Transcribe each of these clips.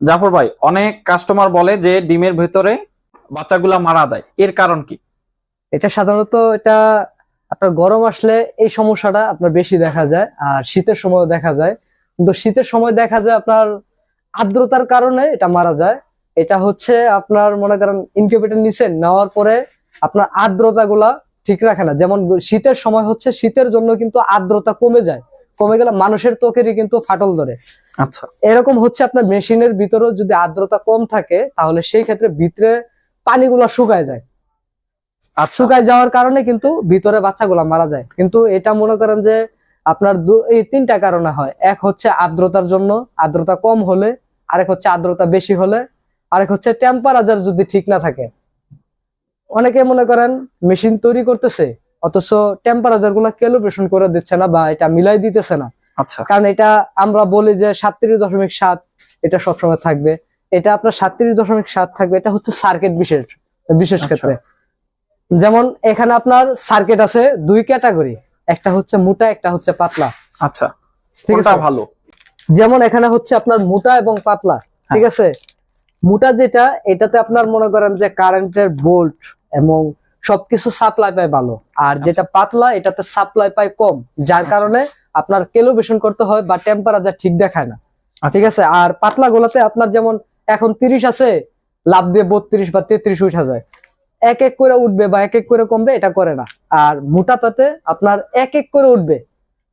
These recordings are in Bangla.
জাফর ভাই, অনেক কাস্টমার বলে যে ডিমের ভেতরে বাচ্চাগুলা মারা যায়। এর কারণ কি? এটা সাধারণত এটা আপনার গরম আসলে এই সমস্যাটা আপনার বেশি দেখা যায়, আর শীতের সময় দেখা যায়। কিন্তু শীতের সময় দেখা যায় আপনার আর্দ্রতার কারণে এটা মারা যায়। এটা হচ্ছে আপনার মনে করেন ইনকিউবেটর নিছেন নেওয়ার পরে আপনার আর্দ্রতা গুলা ঠিক রাখে না। যেমন শীতের সময় হচ্ছে, শীতের জন্য কিন্তু আর্দ্রতা কমে যায়। কমে গেলে মানুষের ত্বকেরই কিন্তু ফাটল ধরে। আচ্ছা। এরকম হচ্ছে আপনার মেশিনের ভিতরেও যদি আর্দ্রতা কম থাকে তাহলে সেই ক্ষেত্রে ভিতরে পানিগুলো শুকায় যায়। আচ্ছা। শুকায় যাওয়ার কারণে কিন্তু ভিতরে বাচ্চাগুলা মারা যায়। কিন্তু এটা মনে করেন যে আপনার দু- এই তিনটা কারণে হয়। এক হচ্ছে আর্দ্রতার জন্য আর্দ্রতা কম হলে আরেক হচ্ছে আর্দ্রতা বেশি হলে আরেক হচ্ছে টেম্পারেচার যদি ঠিক না থাকে। অনেকে মনে করেন মেশিন তৈরি করতেছে অথচ টেম্পারেচারগুলা ক্যালিব্রেশন করে দিচ্ছে না বা এটা মিলাই দিতেছে না। আচ্ছা। কারণ এটা আমরা বলি যে সাতত্রিশ দশমিক সাত এটা সবসময় থাকবে। এটা আপনার সাতত্রিশ দশমিক সাত থাকবে এটা হচ্ছে সার্কিট বিশেষ বিশেষ আচ্ছা। ক্ষেত্রে। যেমন এখানে আপনার সার্কিট আছে দুই ক্যাটাগরি একটা হচ্ছে মোটা একটা হচ্ছে পাতলা। আচ্ছা ঠিক আছে? ভালো। যেমন এখানে হচ্ছে আপনার মোটা এবং পাতলা ঠিক আছে? মোটা যেটা এটাতে আপনার মনে করেন যে কারেন্টের বোল্ট এবং সবকিছু সাপ্লাই পায় ভালো। আর যেটা পাতলা এটাতে সাপ্লাই পায় কম যার আচ্ছা। কারণে আপনার কেলোভেশন করতে হয় বা টেম্পারেচার ঠিক দেখায় না। আচ্ছা। ঠিক আছে? আর পাতলা গোলাতে আপনার যেমন এখন তিরিশ আছে লাভ দিয়ে বত্রিশ বা তেত্রিশ উঠা যায়। এক এক করে উঠবে বা এক এক করে কমবে এটা করে না। আর মোটাটাতে আপনার এক এক করে উঠবে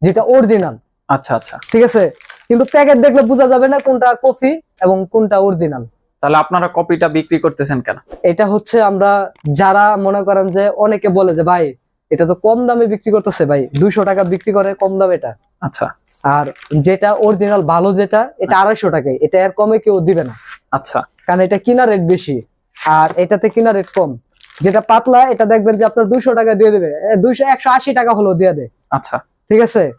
যেটা অরিজিনাল আচ্ছা আচ্ছা। ঠিক আছে? কিন্তু প্যাকেট দেখলে বোঝা যাবে না কোনটা কফি এবং কোনটা অরিজিনাল তাহলে আপনারা কপিটা বিক্রি করতেছেন কেন? এটা হচ্ছে আমরা যারা মনে করেন যে অনেকে বলে যে ভাই এটা তো কম দামে বিক্রি করতেছে ভাই দুইশো টাকা বিক্রি করে কম দামে এটা। আচ্ছা। আর যেটা অরিজিনাল ভালো যেটা এটা আড়াইশো টাকায়। এটা এর কমে কেউ দিবে না। আচ্ছা। কারণ এটা কিনা রেট বেশি আর এটাতে কিনা রেট কম। যেটা পাতলা এটা দেখবেন যে আপনার দুইশো টাকা দিয়ে দেবে। দুইশো একশো আশি টাকা হলো দিয়ে দেয়। আচ্ছা। ঠিক আছে?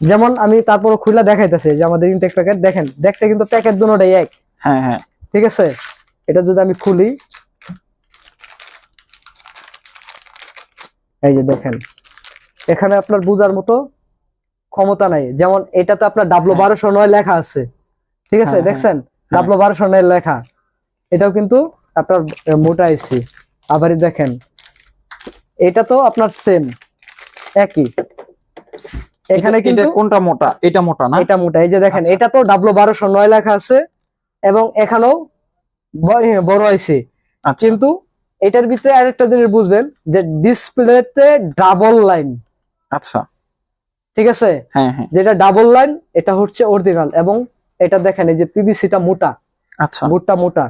যেমন আমি তারপর খুলে দেখাইতেছি যে আমাদের ইনটেক প্যাকেট দেখেন দেখতে কিন্তু প্যাকেট দুটোটাই এক। হ্যাঁ হ্যাঁ। ঠিক আছে? এটা যদি আমি খুলি এই যে দেখেন এখানে আপনার বুঝার মতো ক্ষমতা নাই। যেমন এটাতে আপনার ডাবলো হ্যাঁ। বারোশো নয় লেখা আছে। ঠিক আছে? হ্যাঁ, হ্যাঁ, দেখছেন? ডাবলো বারোশো নয় লেখা। এটাও কিন্তু আপনার মোটা আইসি। আবার দেখেন এটা তো আপনার সেম একই। এখানে কিন্তু কোনটা মোটা? এটা মোটা না? এটা মোটা। এই যে দেখেন আচ্ছা। এটা তো ডাবলো বারোশো নয় লেখা আছে। এবং এখানেও বড় আইসি আচ্ছা। কিন্তু এটার ভিতরে আরেকটা জিনিস বুঝবেন যে ডিসপ্লেতে ডাবল লাইন। আচ্ছা। ঠিক আছে? হ্যাঁ হ্যাঁ। যেটা ডাবল লাইন এটা হচ্ছে অরিজিনাল এবং এটা দেখেন এই যে পিভিসিটা মোটা। আচ্ছা। বোর্ডটা মোটা।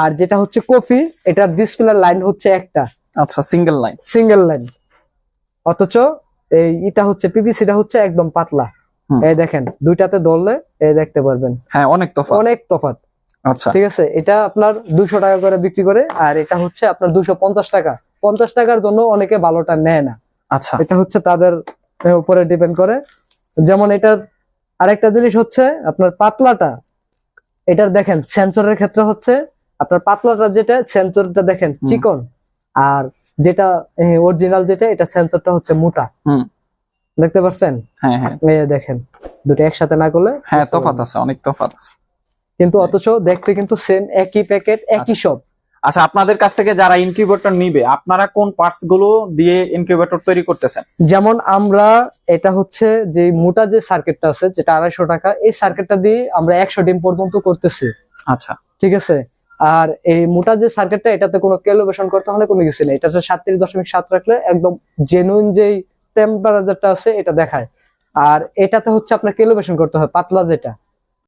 আর যেটা হচ্ছে কফি এটার ডিসপ্লে লাইন হচ্ছে একটা। আচ্ছা সিঙ্গেল লাইন। Single line. অথচ এই এটা হচ্ছে পিভিসিটা হচ্ছে একদম পাতলা। এই দেখেন দুইটাতে ধরলে এই দেখতে পারবেন। হ্যাঁ অনেক তফাৎ। অনেক তফাৎ। আচ্ছা। ঠিক আছে এটা আপনার দুশো টাকা করে বিক্রি করে আর এটা হচ্ছে আপনার দুশো পঞ্চাশ টাকা। পঞ্চাশ টাকার জন্য অনেকে ভালোটা নেয় না। আচ্ছা। এটা হচ্ছে তাদের উপরে ডিপেন্ড করে। যেমন এটার আরেকটা জিনিস হচ্ছে আপনার পাতলাটা। এটার দেখেন সেন্সরের ক্ষেত্রে হচ্ছে আপনার পাতলাটা যেটা সেন্সরটা দেখেন চিকন। আর যেটা অরিজিনাল যেটা এটা সেন্সরটা হচ্ছে মোটা। দেখতে পাচ্ছেন হ্যাঁ হ্যাঁ। এই দেখেন দুটো একসাথে না করলে হ্যাঁ তফাত আছে অনেক তফাত আছে। কিন্তু অথচ দেখতে কিন্তু সেম একই প্যাকেট একই সব আচ্ছা আপনাদের কাছ থেকে যারা ইনকিউবেটর নিবে আপনারা কোন পার্টসগুলো দিয়ে ইনকিউবেটর তৈরি করতেছেন? যেমন আমরা এটা হচ্ছে যে মোটা যে সার্কিটটা আছে যেটা আড়াইশো টাকা এই সার্কিটটা দিয়ে আমরা একশো ডিম পর্যন্ত করতেছি। আচ্ছা। ঠিক আছে? আর এই মোটা যে সার্কিটটা এটাতে কোনো ক্যালিব্রেশন করতে হলে কোনো কিছু নেই। এটাতে সাতত্রিশ দশমিক সাত রাখলে একদম জেনুইন যেই টেম্পারেচারটা আছে এটা দেখায়। আর এটাতে হচ্ছে আপনাকে এলোভেশন করতে হয় পাতলা যেটা।